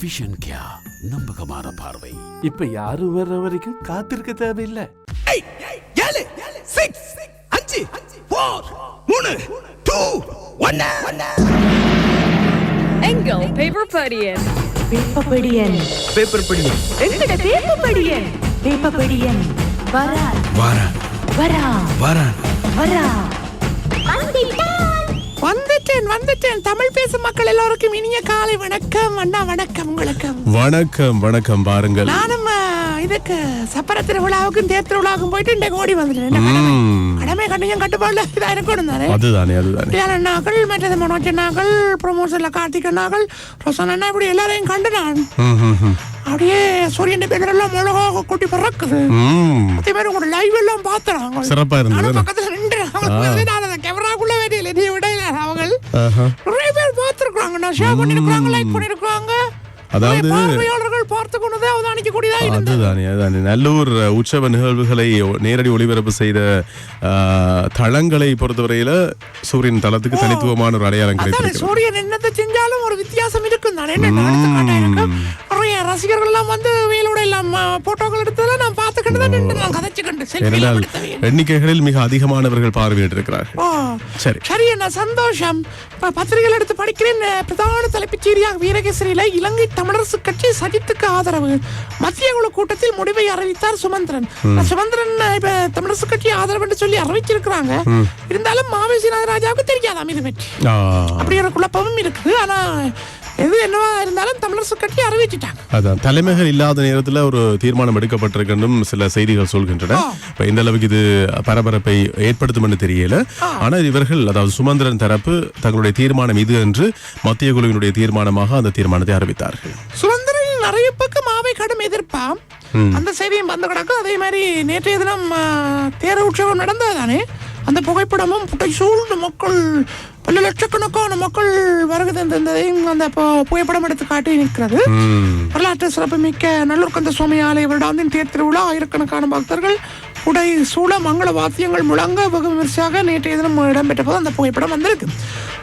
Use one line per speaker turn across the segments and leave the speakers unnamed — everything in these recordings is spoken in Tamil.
விஷன் கியா நம்பகமான பார்வை.
இப்ப யாரும் வர்ற வரைக்கும் காத்திருக்க தேவையில்லை.
ஏழு சிக்ஸ் அஞ்சு ஃபோர் மூணு டூ ஒன்னு
எங்கள் பேப்பர் படியன்?
பேப்பர் படி
எங்கட வேப்பப்படியன் வேப்பப்படியன் வரா.
வாரா.
வரா.
வாரா.
வரா.
வந்துட்டேன். வந்துட்டேன். தமிழ் பேசும் மக்கள் எல்லோருக்கும் இனிய காலை வணக்கம். அண்ணா வணக்கம் உங்களுக்கு
வணக்கம் வணக்கம். பாருங்கள்
நானும் இதுக்கு சப்பர திருவிழாவுக்கும் தேர் திருவிழாவுக்கும் போயிட்டு இன்றைக்கு ஓடி வந்துட்டேன். கடமை? கண்ணையும் கட்டுப்பாடுல இதா இருக்கணும் தானே
அதுதானே அதுதானே.
அண்ணாக்கள் மற்றது மனோஜ் அண்ணாக்கள் ப்ரொமோஷன்ல கார்த்திக் அண்ணாக்கள் ரோசன் அண்ணா இப்படி எல்லாரையும் கண்டு நான். அப்படியே சூரியன் பேர் எல்லாம் மிளகாக கொட்டி பறக்குது. அதே மாதிரி உங்களோட லைவ் எல்லாம் பார்த்தேன்
சிறப்பா இருந்தது.
பக்கத்துல நின்று நிறைய பேர் பார்த்திருக்காங்க நான் ஷேர் பண்ணிருக்காங்க லைக் பண்ணிருக்காங்க
அதாவது-
பார்வையாளர்கள்
நல்லூர் உற்சவ நிகழ்வுகளை நேரடி ஒளிபரப்பு செய்த தளங்களை பொறுத்தவரையில சூரியன் தளத்துக்கு தனித்துவமான ஒரு அடையாளம் கிடைத்திருக்கு
சூரியன் என்னத்தை செஞ்சாலும் ஒரு வித்தியாசம் இருக்கும் தானே? நிறைய ரசிகர்கள் எல்லாம் வந்து வெயிலோட எல்லாம் போட்டோக்கள் எடுத்ததெல்லாம் நான் பார்த்துக்கிட்டு தான் நான் கதைச்சுக்கிட்டு
எண்ணிக்கைகளில் மிக அதிகமானவர்கள் பார்வையிட்டிருக்கிறார்கள். சரி.
சரி என்ன சந்தோஷம். பத்திரிகைகள் எடுத்து படிக்கிறேன். பிரதான தலைப்புச் செய்தியாக வீரகேசரியில இலங்கை தமிழரசு கட்சி சஜித்துக்கு ஆதரவு. மத்திய குழு கூட்டத்தில் முடிவை அறிவித்தார் சுமந்திரன். சுமந்திரன் இப்ப தமிழரசு கட்சி ஆதரவு என்று சொல்லி அறிவிச்சிருக்கிறாங்க. இருந்தாலும் மாவேசி நாகராஜாவுக்கு தெரியாதாம் இது பற்றி அப்படி ஒரு குழப்பமும் இருக்குது. ஆனா எது என்னவா இருந்தாலும் தமிழரசு கட்சி அறிவிச்சிட்டாங்க.
அதான். தலைமைகள் இல்லாத நேரத்தில் ஒரு தீர்மானம் எடுக்கப்பட்டிருக்கணும் சில செய்திகள் சொல்கின்றன. இப்ப இந்த அளவுக்கு இது பரபரப்பை ஏற்படுத்தும் என்று தெரியல ஆனால் இவர்கள் அதாவது சுமந்திரன் தரப்பு தங்களுடைய தீர்மானம் இது என்று மத்திய குழுவினுடைய தீர்மானமாக அந்த தீர்மானத்தை அறிவித்தார்கள்.
சுதந்திரின் அறிவிப்புக்கு மாவை கடும் எதிர்ப்பாம் அந்த செய்தியும் வந்து கிடக்கு. அதே மாதிரி நேற்றைய தினம் தேர உற்சவம் நடந்தது தானே? அந்த புகைப்படமும் புட்டை சூழ்ந்த மக்கள் பல லட்சக்கணக்கான மக்கள் வருகை தந்ததையும் அந்த புகைப்படம் எடுத்து காட்டி நிற்கிறது. வரலாற்று சிறப்புமிக்க நல்லூர் கந்த சுவாமி ஆலய வருடாந்தின் தேர் திருவிழா ஆயிரக்கணக்கான பக்தர்கள் புடை சூழ மங்கள வாத்தியங்கள் முழங்க வெகு விமர்சையாக நேற்றைய தினம் இடம்பெற்ற போது அந்த புகைப்படம் வந்திருக்கு.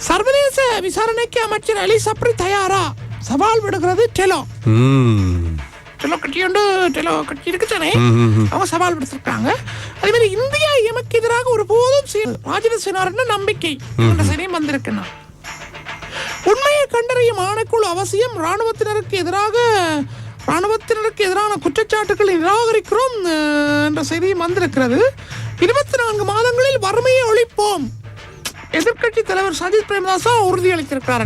சர்வதேச விசாரணைக்கு அமைச்சர் அலி சப்ரி தயாரா சவால் விடுகிறது டெலோ.
ம்,
டெலோ கட்சி உண்டு டெலோ கட்சி இருக்குதானே
ம், ம்.
அவங்க சவால் விடுத்திருக்காங்க அதே மாதிரி இந்தியா எமக்கு எதிராக ஒரு போதும் ராஜித சேனார்னு நம்பிக்கை என்ற வந்திருக்குண்ணா. உண்மையை கண்டறியும் ஆணைக்குழு அவசியம் ராணுவத்தினருக்கு எதிராக ராணுவத்தினருக்கு எதிரான குற்றச்சாட்டுகளை நிராகரிக்கிறோம் என்ற செய்தியும் வந்திருக்கிறது. இருபத்தி நான்கு மாதங்களில் வறுமையை ஒழிப்போம். எதிர்க்கட்சி தலைவர் சஜித் பிரேமதாசா உறுதியளித்திருக்கிறார்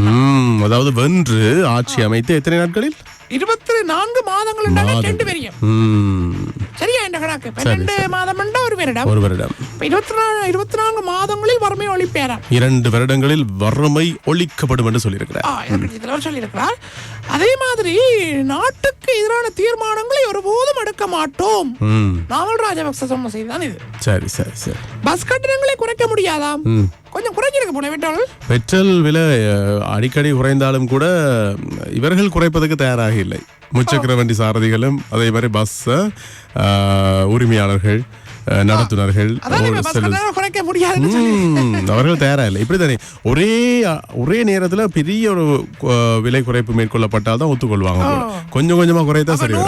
அதாவது வென்று ஆட்சி அமைத்து எத்தனை நாட்களில்?
இருபத்தி நான்கு மாதங்கள் ரெண்டு பெரியும். சரியா? இந்த கணக்கு பன்னெண்டு மாதம் ஒரு வருடம்.
ஒரு வருடம்.
இருபத்தி நாலு இருபத்தி நான்கு மாதங்களில் வறுமை ஒழிப்பேராம்
இரண்டு வருடங்களில் வறுமை ஒழிக்கப்படும் என்று சொல்லியிருக்கிறார்.
தலைவர் சொல்லியிருக்கிறார். அதே மாதிரி நாட்டுக்கு எதிரான தீர்மானங்களை ஒருபோதும் எடுக்க மாட்டோம்.
ம்,
நாமல் ராஜபக்ச சொன்ன செய்திதான் இது.
சரி சரி சரி.
பஸ் கட்டணங்களை குறைக்க முடியாதாம்?
ம்.
கொஞ்சம் குறைஞ்சிருக்க போல விட்டால்
பெட்ரோல் விலை அடிக்கடி குறைந்தாலும் கூட இவர்கள் குறைப்பதற்கு தயாராக இல்லை. முச்சக்கர வண்டி சாரதிகளும் அதே மாதிரி பஸ் உரிமையாளர்கள் நடத்துனர்கள் அவர்கள் தயாரா இல்லை இப்படித்தானே. ஒரே ஒரே நேரத்துல பெரிய ஒரு விலை குறைப்பு மேற்கொள்ளப்பட்டால் தான் ஒத்துக்கொள்வாங்க. கொஞ்சம் கொஞ்சமா குறைத்தா சரி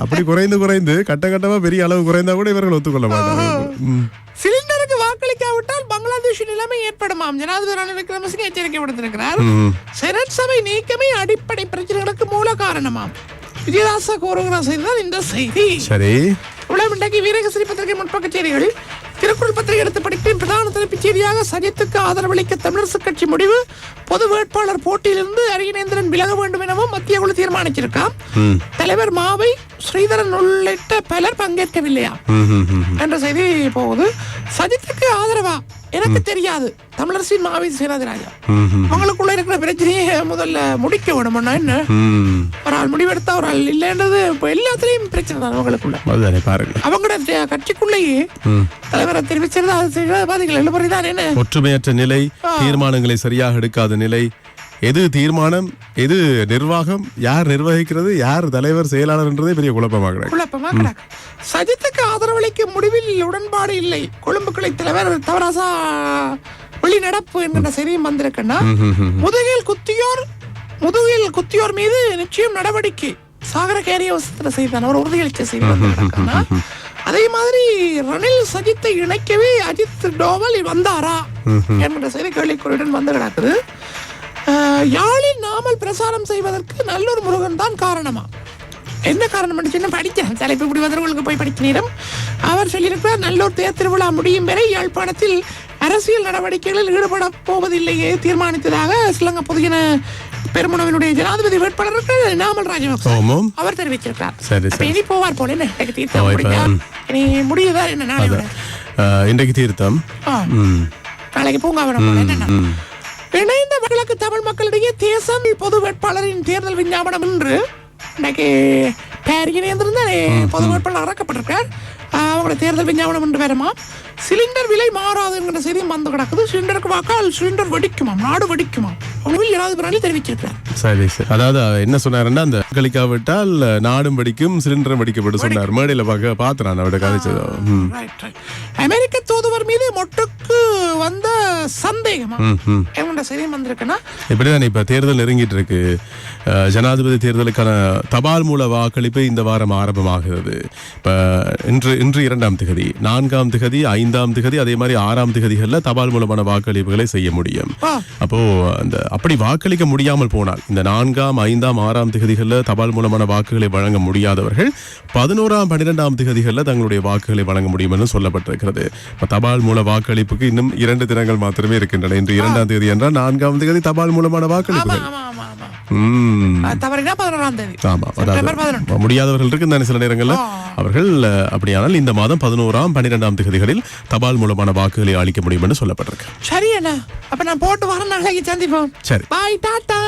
அப்படி குறைந்து குறைந்து கட்ட கட்டமா பெரிய அளவு குறைந்தா கூட இவர்கள் ஒத்துக்கொள்ள மாட்டார்கள். ம்.
சிலிண்டருக்கு வாக்களிக்காவிட்டால் பங்களாதேஷ் நிலைமை ஏற்படுமாம். ஜனாதிபதி ரணில் விக்ரமசிங்க எச்சரிக்கை விடுத்திருக்கிறார். செனட் சபை நீக்கமே அடிப்படை பிரச்சனைகளுக்கு மூல காரணமாம். விஜயதாச கூறுகிற செய்திதான் இந்த செய்தி.
சரி.
இவ்வளவு இன்றைக்கு வீரகசிரி பத்திரிகை முற்பக்க செய்திகள் திருக்குறள் பத்திரிகை எடுத்து படிப்பேன். பிரதான தலைப்புச் செய்தியாக சஜித்துக்கு ஆதரவளிக்க தமிழரசு கட்சி முடிவு. பொது வேட்பாளர் போட்டியிலிருந்து அரியநேந்திரன் விலக வேண்டும் எனவும் மத்திய குழு தீர்மானிச்சிருக்காம்.
ம்.
தலைவர் மாவை ஸ்ரீதரன் உள்ளிட்ட பலர் பங்கேற்கவில்லையா. என்ற செய்தி போகுது சஜித்துக்கு ஆதரவா? எனக்கு தெரியாது. தமிழரசின் மாவி சேனாதிராஜா. அவங்களுக்குள்ள இருக்கிற பிரச்சனையை முதல்ல முடிக்க வேணும்னா என்ன. ஒரு ஆள் முடிவெடுத்தா ஒரு ஆள் இல்லைன்றது இப்போ எல்லாத்துலயும் பிரச்சனை தான் அவங்களுக்குள்ள.
பாருங்க
அவங்களோட கட்சிக்குள்ளேயே. தலைவரை தெரிவிச்சிருந்தா அது பாத்தீங்களா எழுபறி தான் என்ன?
ஒற்றுமையற்ற நிலை தீர்மானங்களை சரியாக எடுக்காத நிலை எது தீர்மானம் எது நிர்வாகம் யார் நிர்வகிக்கிறது யார் தலைவர் செயலாளர்ன்றதே பெரிய குழப்பமாக
குழப்பமா கிடக்கு சஜித்துக்கு ஆதரவளிக்கும் முடிவில் உடன்பாடு இல்லை. கொழும்பு கிளை தலைவர் தவராசா வெளிநடப்பு என்கிற செய்தியும் வந்திருக்குன்னா முதுகில் குத்தியோர் முதுகில் குத்தியோர் மீது நிச்சயம் நடவடிக்கை. சாகர கேரிய வசத்துல செய்தான் அவர் உறுதியளிச்ச செய்தி அதே மாதிரி ரணில் சஜித்தை இணைக்கவே அஜித் டோவல் வந்தாரா என்கிற செய்தி கேள்விக்குறியுடன் வந்து கிடக்குது யாழில் நாமல் பிரசாரம் செய்வதற்கு நல்லூர் முருகன் தான் காரணமா? என்ன காரணம் சின்ன படித்தேன் தலைப்பு இப்படி வந்தவர்களுக்கு போய் நேரம் அவர் சொல்லியிருக்கிறார் நல்லூர் தேர் திருவிழா முடியும் வரை யாழ்ப்பாணத்தில் அரசியல் நடவடிக்கைகளில் ஈடுபட போவதில்லையே தீர்மானித்ததாக ஸ்ரீலங்கா பொதுஜன பெருமுனவினுடைய ஜனாதிபதி வேட்பாளருக்கு நாமல் ராஜபக்ச அவர் தெரிவிச்சிருக்கிறார்
சரி,
அப்ப
சரி.
இனி போவார் போல என்ன. இனி முடியுதா? என்ன நாளை
இன்றைக்கு தீர்த்தம்.
நாளைக்கு என்ன? இணைந்த வடகிழக்கு தமிழ் மக்களிடையே தேசம் பொது வேட்பாளரின் தேர்தல் விஞ்ஞாபனம் என்று இன்னைக்கு பேரியினேந்திருந்த பொது வேட்பாளர் இறக்கப்பட்டிருக்கார் ஆஹ் அவங்களோட தேர்தல் விஞ்ஞாபனம் என்று வருமா சிலிண்டர் விலை மாறாதுங்கிற செய்தியும் வந்து கிடக்குது. சிலிண்டருக்கு வாக்கால் சிலிண்டர் வெடிக்குமாம் நாடு வெடிக்குமாம் உணவில் ஜனாதிபதி ரணில் தெரிவிச்சிருக்கிறார்.
சரி சரி. அதாவது என்ன சொன்னாருன்னா அந்த கழிக்காவிட்டால் நாடும் வெடிக்கும் சிலிண்டரும் வெடிக்கப்பட்டு சொன்னார். மேடையில பார்க்க பார்த்தேன் நான் அவட கதைச்சது ம்.
Right, right. அமெரிக்க தூதுவர் மீது மொட்டுக்கு வந்த சந்தேகமா? செய்தியும் வந்திருக்குன்னா?
இப்படிதான் இப்ப தேர்தல் நெருங்கிட்டு இருக்கு ஜனாதிபதி தேர்தலுக்கான தபால் மூல வாக்களிப்பு இந்த வாரம் ஆரம்பமாகிறது. இப்ப இன்று இன்று இரண்டாம் திகதி நான்காம் திகதி ஐந்தாம் திகதி அதே மாதிரி ஆறாம் திகதிகள்ல தபால் மூலமான வாக்களிப்புகளை செய்ய முடியும். அப்போ அந்த அப்படி வாக்களிக்க முடியாமல் போனால் இந்த நான்காம் ஐந்தாம் ஆறாம் திகதிகளில் தபால் மூலமான வாக்குகளை வழங்க முடியாதவர்கள் பதினோராம் பன்னிரெண்டாம் திகதிகளில் தங்களுடைய வாக்குகளை வழங்க முடியும் என்று சொல்லப்பட்டிருக்கிறது. இப்ப தபால் மூல வாக்களிப்புக்கு இன்னும் இரண்டு தினங்கள் மாத்திரமே இருக்கின்றன. இன்று இரண்டாம் தேதி என்றால் நான்காம் தேதி தபால் மூலமான வாக்களிப்புகள்.
தவறினா பதினோராம் தேதி.
ஆமா முடியாதவர்கள் இருக்கு தானே சில நேரங்களில். அவர்கள் அப்படியானால் இந்த மாதம் பதினோராம் பன்னிரெண்டாம் திகதிகளில் தபால் மூலமான வாக்குகளை அளிக்க முடியும் என்று சொல்லப்பட்டிருக்கு.
சரி அண்ணா அப்ப நான் போட்டு வரேன் நாளைக்கு சந்திப்போம்.
சரி.
பாய் டாட்டா